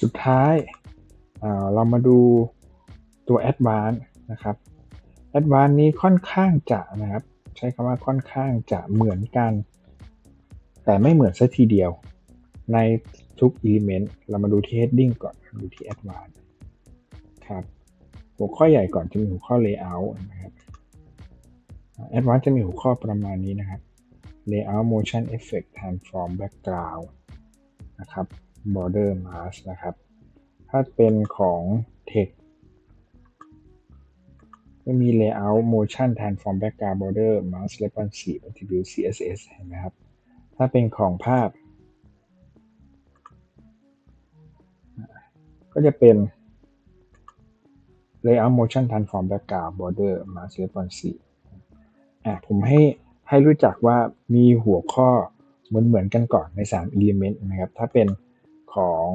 สุดท้ายอ่าเรามาดูตัว Advanced นะครับ Advanced นี้ค่อนข้างจะนะครับ ใช้คำว่าค่อนข้างจะเหมือนกัน แต่ไม่เหมือนซะทีเดียว ในทุก Element เรามาดูที่ Heading ก่อนดูที่ Advanced ครับหัวข้อใหญ่ก่อนจะมีหัวข้อ Layout นะครับ Advanced จะมีหัวข้อประมาณนี้นะครับ Layout Motion Effect Transform Background นะครับ Border Mask นะครับ ถ้าเป็นของ Text ก็มี Layout Motion Transform Background Border Mask Responsive Attribute CSS เห็นไหมครับ ถ้าเป็นของภาพ ก็จะเป็น Layout Motion Transform Background Border Mask Responsive อะผมให้ให้รู้จักว่ามีหัวข้อเหมือนเหมือนกันก่อนใน3 element นะครับ ถ้าเป็น ของ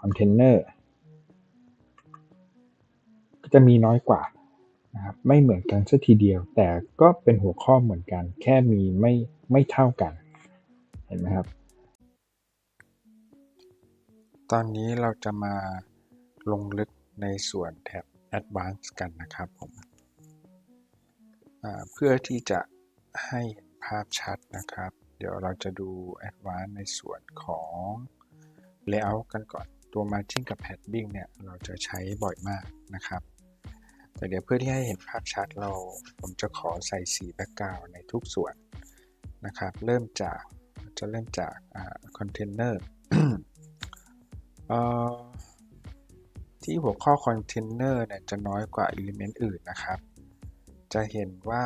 container ก็จะมีน้อยกว่านะครับไม่เหมือนกันสัทีเดียว แต่ก็เป็นหัวข้อเหมือนกัน แค่มีไม่ไม่เท่ากัน เห็นไหมครับ ตอนนี้เราจะมาลงลึกในส่วนแท็บ Advanced กันนะครับผมเพื่อที่จะให้ภาพชัดนะครับ เดี๋ยวเราจะดู Advanced ในส่วนของ Layout กันก่อนตัว Margin กับ Padding เนี่ย เราจะใช้บ่อยมากนะครับ แต่เดี๋ยวเพื่อที่ให้เห็นภาพชัดเราผมจะขอใส่สีแบ็กกราวในทุกส่วนนะครับ เริ่มจากจะเริ่มจากคอนเทนเนอร์ที่หัวข้อคอนเทนเนอร์เนี่ยจะน้อยกว่า Element อื่นนะครับ จะเห็นว่า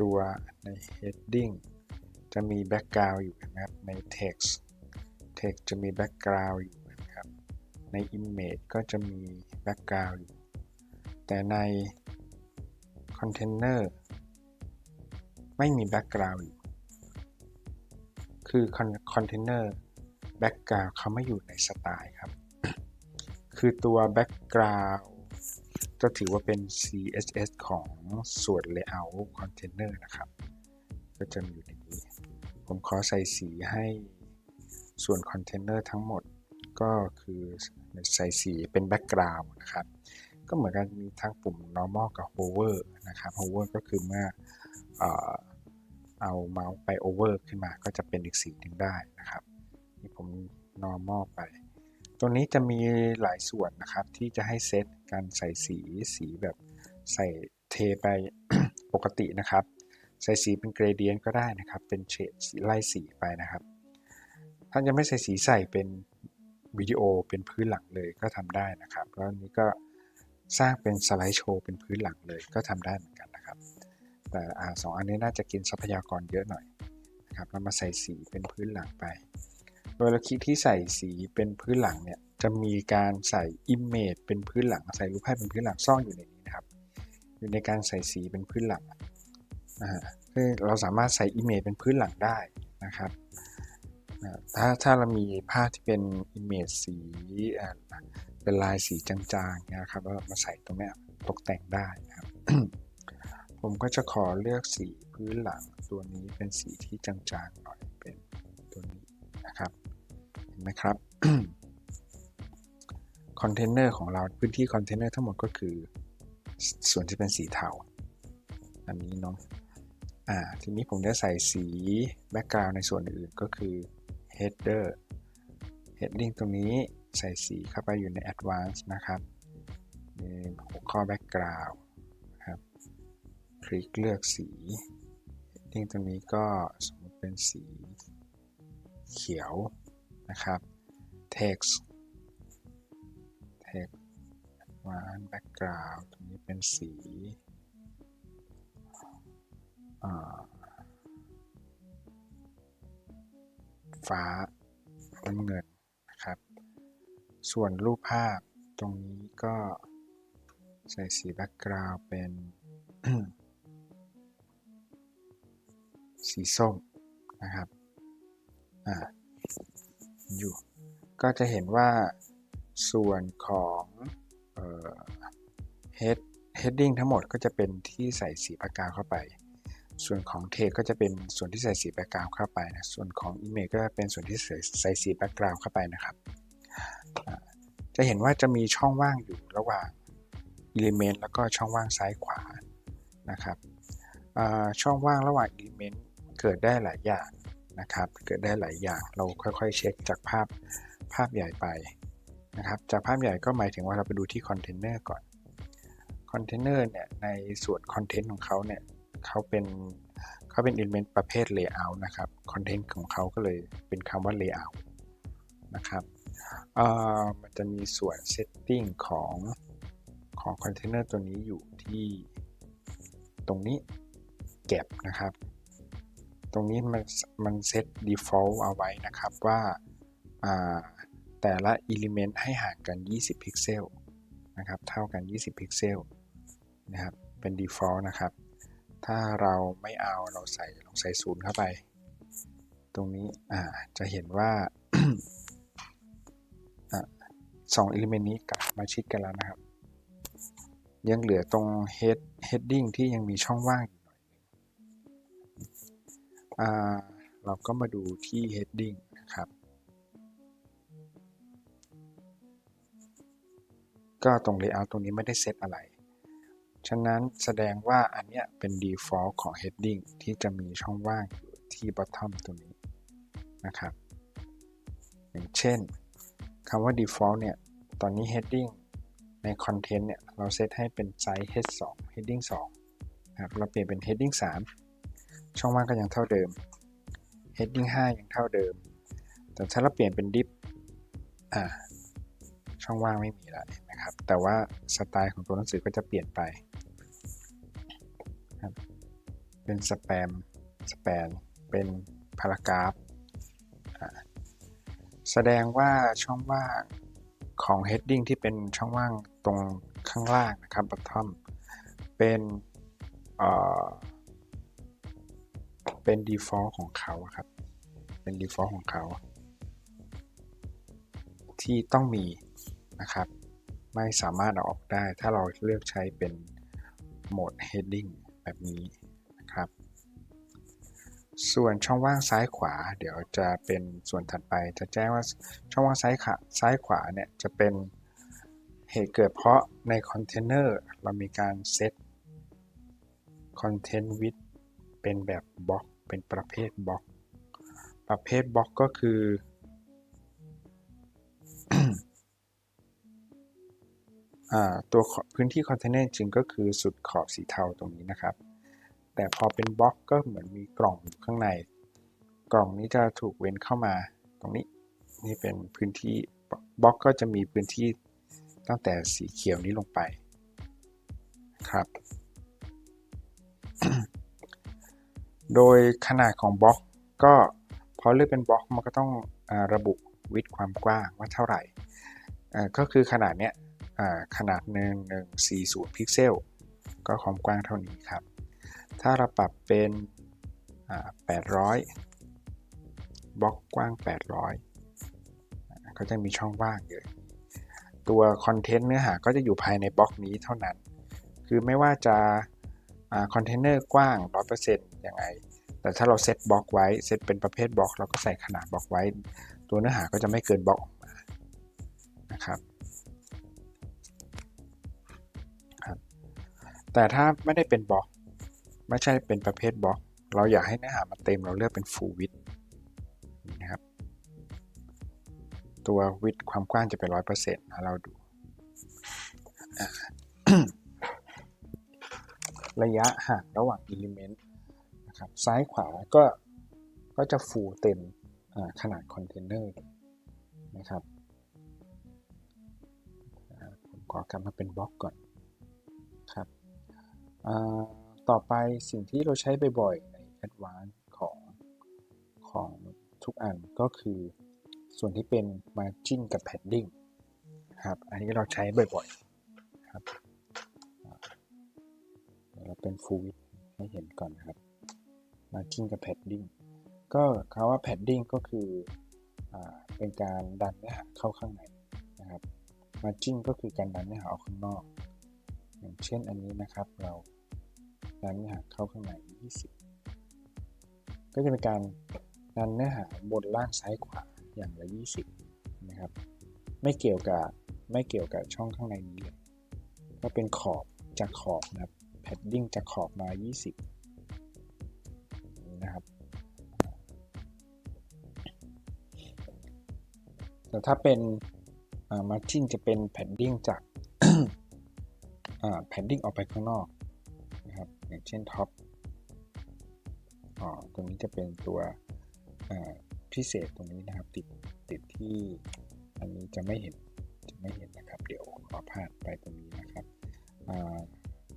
ตัวใน heading จะมี background อยู่นะครับใน text text จะมี background อยู่นะครับ ใน image ก็จะมี background อยู่ แต่ใน container ไม่มี background อยู่ คือ container background เขาไม่อยู่ในสไตล์ครับ คือตัว background ก็ถือว่าเป็น CSS ของส่วน layout container นะครับ ก็จะอยู่ในนี้ ผมขอใส่สีให้ ส่วน container ทั้งหมดก็คือใส่สีเป็น background นะครับ ก็เหมือนกันมีทั้งปุ่ม normal กับ hover นะครับ hover ก็คือเมื่อเอาเมาส์ไป over ขึ้นมาก็จะเป็นอีกสีหนึ่งได้นะครับ นี่ผม normal ไปตัวนี้จะมีหลายส่วนนะครับที่จะให้เซตการใส่สีสีแบบใส่เทไปปกตินะครับ ใส่สีเป็นเกรเดียนก็ได้นะครับ เป็นเฉดสีไล่สีไปนะครับ ท่านจะไม่ใส่สีใส่เป็นวิดีโอเป็นพื้นหลังเลยก็ทำได้นะครับ แล้วนี้ก็สร้างเป็นสไลด์โชว์เป็นพื้นหลังเลยก็ทำได้เหมือนกันนะครับ แต่อ่าสองอันนี้น่าจะกินทรัพยากรเยอะหน่อยนะครับเรามาใส่สีเป็นพื้นหลังไป โดยเราคลิกที่ใส่สีเป็นพื้นหลังเนี่ยจะมีการใส่ Image เป็นพื้นหลัง ใส่รูปภาพเป็นพื้นหลังซ่อนอยู่ในนี้นะครับ อยู่ในการใส่สีเป็นพื้นหลังนะฮะคือเราสามารถใส่ Image เป็นพื้นหลังได้นะครับ ถ้าถ้าเรามีภาพที่เป็น Image สีเป็นลายสีจางๆนะครับแล้วมาใส่ตรงนี้ตกแต่งได้นะครับ ผมก็จะขอเลือกสีพื้นหลังตัวนี้เป็นสีที่จางๆหน่อยเป็นตัวนี้นะครับ เห็นไหมครับคอนเทนเนอร์ของเราพื้นที่คอนเทนเนอร์ทั้งหมดก็คือ ส่วนที่เป็นสีเทาอันนี้เนาะอ่าทีนี้ผมได้ใส่สีแบ็กกราวน์ในส่วนอื่นก็คือ header heading ตรงนี้ใส่สีเข้าไปอยู่ใน advanced นะครับในหัวข้อ background ครับ คลิกเลือกสี heading ตรงนี้ก็สมมติเป็นสีเขียวนะครับ text text advanced background ตรงนี้เป็นสี ฟ้าน้ำเงินนะครับ ส่วนรูปภาพตรงนี้ก็ใส่สีแบ็กกราวด์เป็น สีส้มนะครับ อ่า อยู่ ก็จะเห็นว่าส่วนของเอ่อ head heading ทั้งหมดก็จะเป็นที่ใส่สีปากกาเข้าไป ส่วนของเทก็จะเป็นส่วนที่ใส่สีแบ็กกราวเข้าไปนะ ส่วนของ Image ก็เป็นส่วนที่ใส่สีแบ็กกราวเข้าไปนะครับ จะเห็นว่าจะมีช่องว่างอยู่ระหว่าง element แล้วก็ช่องว่างซ้ายขวานะครับช่องว่างระหว่าง element เกิดได้หลายอย่างนะครับ เกิดได้หลายอย่าง เราค่อยๆ เช็คจากภาพภาพใหญ่ไปนะครับ จากภาพใหญ่ก็หมายถึงว่าเราไปดูที่คอนเทนเนอร์ก่อน คอนเทนเนอร์เนี่ยในส่วนคอนเทนต์ของเขาเนี่ย เขาเป็นเขาเป็น element ประเภท layout นะครับคอนเทนต์ของเขาก็เลยเป็นคำว่า layout นะครับมันจะมีส่วน setting ของของคอนเทนเนอร์ตัวนี้อยู่ที่ตรงนี้เก็บนะครับ ตรงนี้มันมันเซต default เอาไว้นะครับว่าอ่าแต่ละ element ให้ห่างกัน 20 พิกเซลนะครับ เท่ากัน 20 พิกเซลนะครับ เป็น default นะครับ ถ้าเราไม่เอาเราใส่ลองใส่ศูนย์เข้าไป ตรงนี้อ่าจะเห็นว่าอะสอง element นี้กลับมาชิดกันแล้วนะครับ ยังเหลือตรง head heading ที่ยังมีช่องว่างอยู่หน่อยอ่าเราก็มาดูที่ heading นะครับ ก็ตรง layout ตรงนี้ไม่ได้เซตอะไร ฉะนั้นแสดงว่าอันเนี้ยเป็น default ของ heading ที่จะมีช่องว่างอยู่ที่ bottom ตรงนี้นะครับ อย่างเช่นคำว่า default เนี่ย ตอนนี้ heading ใน content เนี่ย เราเซตให้เป็นไซส์ h2 heading 2นะครับ เราเปลี่ยนเป็น heading 3 ช่องว่างก็ยังเท่าเดิม heading 5 ยังเท่าเดิม แต่ถ้าเราเปลี่ยนเป็น div อ่าช่องว่างไม่มีแล้วนะครับ แต่ว่าสไตล์ของตัวหนังสือก็จะเปลี่ยนไป เป็นสแปมสแปนเป็นพารากราฟแสดงว่าช่องว่างของ heading ที่เป็นช่องว่างตรงข้างล่างนะครับ bottom เป็นเอ่อเป็น default ของเขาครับ เป็น default ของเขา ที่ต้องมีนะครับ ไม่สามารถเอาออกได้ถ้าเราเลือกใช้เป็นโหมด heading แบบนี้ ส่วนช่องว่างซ้ายขวา เดี๋ยวจะเป็นส่วนถัดไปจะแจ้งว่าช่องว่างซ้ายขาซ้ายขวาเนี่ยจะเป็นเหตุเกิดเพราะในคอนเทนเนอร์เรามีการเซต content width เป็นแบบบล็อกเป็นประเภทบล็อก ประเภทบล็อกก็คืออ่าตัวพื้นที่คอนเทนเนอร์จริงก็คือสุดขอบสีเทาตรงนี้นะครับ แต่พอเป็นบล็อกก็เหมือนมีกล่องอยู่ข้างใน กล่องนี้จะถูกเว้นเข้ามาตรงนี้นี่เป็นพื้นที่บล็อกก็จะมีพื้นที่ตั้งแต่สีเขียวนี้ลงไปครับ โดยขนาดของบล็อกก็พอเลือกเป็นบล็อกมันก็ต้องอระบุวิดความกว้างว่าเท่าไหร่ ก็คือขนาดเนี้ยขนาดหนึ่งหนึ่งสี่ศูนพิกเซล ก็ความกว้างเท่านี้ครับ ถ้าเราปรับเป็น800 บล็อกกว้าง 800 ก็จะมีช่องว่างอยู่ตัวคอนเทนต์เนื้อหาก็จะอยู่ภายในบล็อกนี้เท่านั้น คือไม่ว่าจะคอนเทนเนอร์กว้าง 100%ยังไง แต่ถ้าเราเซตบล็อกไว้ เซตเป็นประเภทบล็อกเราก็ใส่ขนาดบล็อกไว้ ตัวเนื้อหาก็จะไม่เกินบล็อกออกมา นะครับแต่ถ้าไม่ได้เป็นบล็อก ไม่ใช่เป็นประเภทบล็อก เราอยากให้เนื้อหามันเต็มเราเลือกเป็น full width นะครับ ตัว width ความกว้างจะเป็น 100%นะเราดู ระยะห่างระหว่าง element นะครับ ซ้ายขวาก็ก็จะ full เต็มขนาดคอนเทนเนอร์นะครับผมขอกลับมาเป็นบล็อกก่อนครับ ต่อไปสิ่งที่เราใช้บ่อยๆใน Advanced ของของทุกอันก็คือส่วนที่เป็น Margin กับ Padding ครับ อันนี้เราใช้บ่อยๆครับเราเป็น Full Width ให้เห็นก่อนนะครับ Margin กับ Padding ก็คำว่า Padding ก็คืออเป็นการดันเนื้อหาเข้าข้างในนะครับ Margin ก็คือการดันเนื้อหาออกข้างนอก อย่างเช่นอันนี้นะครับเรา ดันเนื้อหาเข้าข้างใน 20 ก็จะเป็นการดันเนื้อหาบนล่างซ้ายขวาอย่างละ 20 นะครับ ไม่เกี่ยวกับไม่เกี่ยวกับช่องข้างในนี้เลยก็เป็นขอบจากขอบนะครับแพดดิ้งจากขอบมา 20 นะครับ แต่ถ้าเป็นมาร์จิ้นจะเป็นแพดดิ้งจากแพดดิ้งออกไปข้างนอก เช่นท็อปอ๋อตรงนี้จะเป็นตัวพิเศษตรงนี้นะครับ ติดติดที่อันนี้จะไม่เห็นจะไม่เห็นนะครับ เดี๋ยวขอพาดไปตรงนี้นะครับ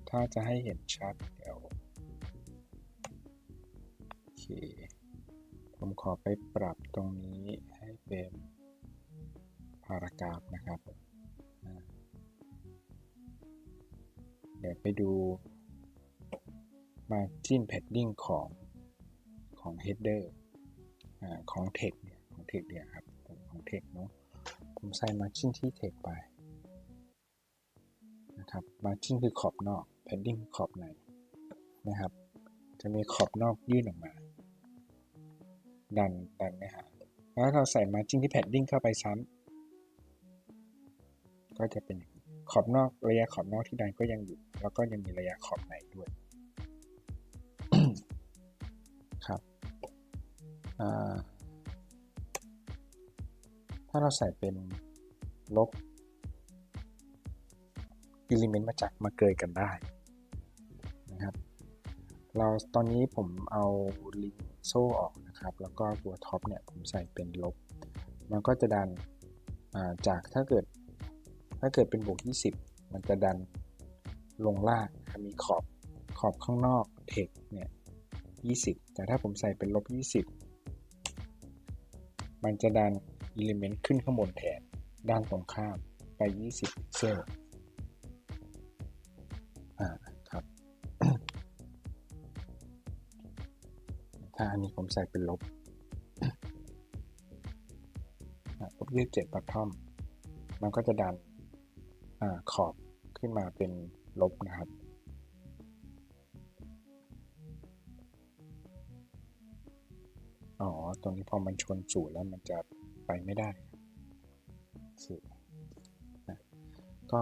ถ้าจะให้เห็นชัดเดี๋ยวโอเคผมขอไปปรับตรงนี้ให้เป็นพารากราฟนะครับ เดี๋ยวไปดู margin padding ของของ header อของ text เนี่ยของ text เนี่ยครับของ text เนาะผมใส่ margin ที่ text ไปนะครับ margin คือขอบนอก padding ขอบในนะครับ จะมีขอบนอกยื่นออกมา ดันดันนะฮะแล้วเราใส่ margin ที่ padding เข้าไปซ้ำก็จะเป็นขอบนอกระยะขอบนอกที่ดันก็ยังอยู่ แล้วก็ยังมีระยะขอบใน ถ้าเราใส่เป็นลบอิเลเมนต์มาจากมาเกยกันได้นะครับ เราตอนนี้ผมเอาลิงโซ่ออกนะครับ แล้วก็ตัวท็อปเนี่ยผมใส่เป็นลบ มันก็จะดันจากถ้าเกิดถ้าเกิดเป็นบวก 20 มันจะดันลงล่างมีขอบขอบข้างนอกเทคเนี่ย 20 แต่ถ้าผมใส่เป็นลบ 20 มันจะดันอิเลเมนต์ขึ้นข้างบนแทน ด้านตรงข้ามไป 20 พิกเซลอ่าครับ ถ้าอันนี้ผมใส่เป็นลบลบยี่สิบเจ็ดบัตทอม มันก็จะดันอขอบขึ้นมาเป็นลบนะครับ ตรงนี้พอมันชนสูตรแล้วมันจะไปไม่ได้สินะก็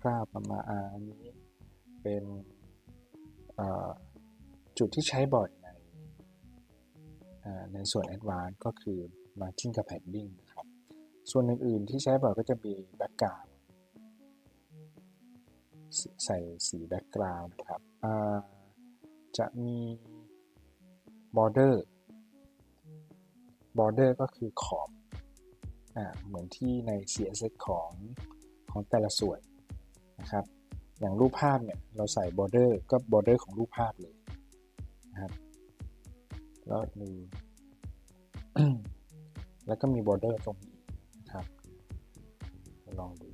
คร่าวๆประมาณอันนี้เป็นจุดที่ใช้บ่อยในในส่วน Advanced ก็คือ Margin กับ Padding นะครับ ส่วนอื่นๆที่ใช้บ่อยก็จะมี Background ใส่สีแบ็กกราวด์นะครับจะมี border border ก็คือขอบอเหมือนที่ใน CSS ของของแต่ละส่วนนะครับ อย่างรูปภาพเนี่ยเราใส่ border ก็ border ของรูปภาพเลยนะครับแล้วมีแล้วก็มี border ตรงนี้นะครับลองดู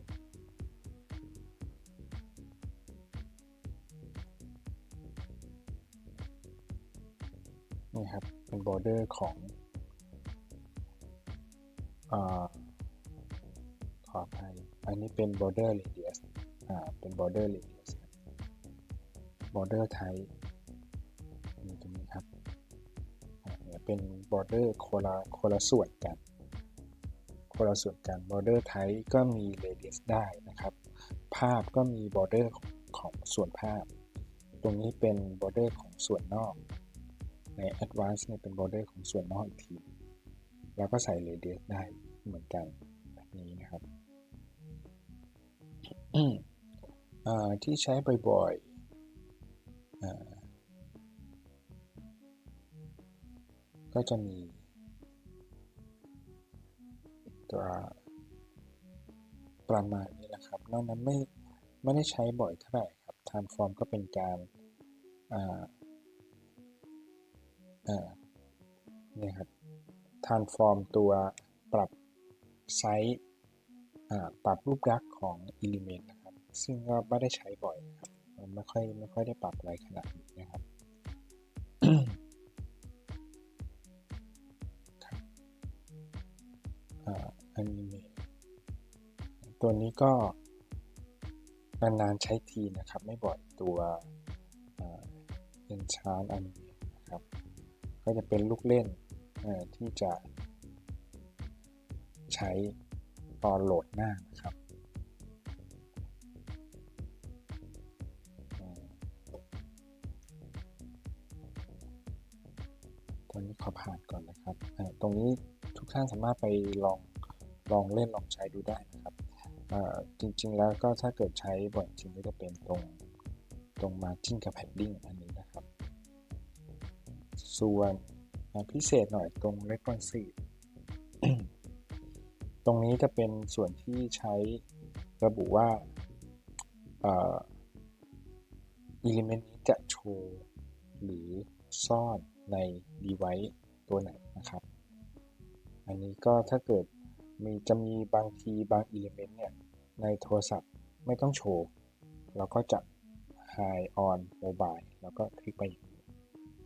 นี่ครับเป็นบอร์เดอร์ของ ขออภัยอันนี้เป็น border radius อ่า เป็น border radius border type นี่ตรงนี้ครับเป็น border คนละคนละส่วนกันคนละส่วนกัน border type ก็มี radius ได้นะครับ ภาพก็มี border ของของส่วนภาพ ตรงนี้เป็น border ของส่วนนอก ใน Advanced เนี่ยเป็น border ของส่วนนอกอีกที แล้วก็ใส่ radius ได้เหมือนกันแบบนี้นะครับที่ใช้บ่อยๆก็จะมีตัวประมาณนี้แหละครับ นอกนั้นไม่ไม่ได้ใช้บ่อยเท่าไหร่ครับ transform ก็เป็นการนี่ครับ transform ตัวปรับไซส์ปรับรูปลักษณ์ของ element นะครับ ซึ่งก็ไม่ได้ใช้บ่อยครับไม่ค่อยไม่ค่อยได้ปรับอะไรขนาดนี้นะครับอันิเมตตัวนี้ก็นานๆใช้ทีนะครับ ไม่บ่อยตัว enchant animate นะครับ ก็จะเป็นลูกเล่น ที่จะ ใช้ตอนโหลดหน้านะครับตัวนี้ขอผ่านก่อนนะครับ ตรงนี้ทุกท่านสามารถไปลองลองเล่นลองใช้ดูได้นะครับ จริงๆแล้วก็ถ้าเกิดใช้บ่อยจริงก็จะเป็นตรงตรง margin กับ padding อันนี้นะครับ ส่วน อ่าพิเศษหน่อยตรง responsive ตรงนี้จะเป็นส่วนที่ใช้ระบุว่าอ่อ element นี้จะโชว์หรือซ่อนใน device ตัวไหนนะครับ อันนี้ก็ถ้าเกิดมีจะมีบางทีบาง element เนี่ย ในโทรศัพท์ไม่ต้องโชว์ เราก็จะ high on mobile แล้วก็คลิกไปอย่างนี้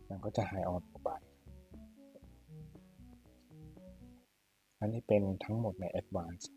มันก็จะ high on อันนี้เป็นทั้งหมดใน advanced นะครับ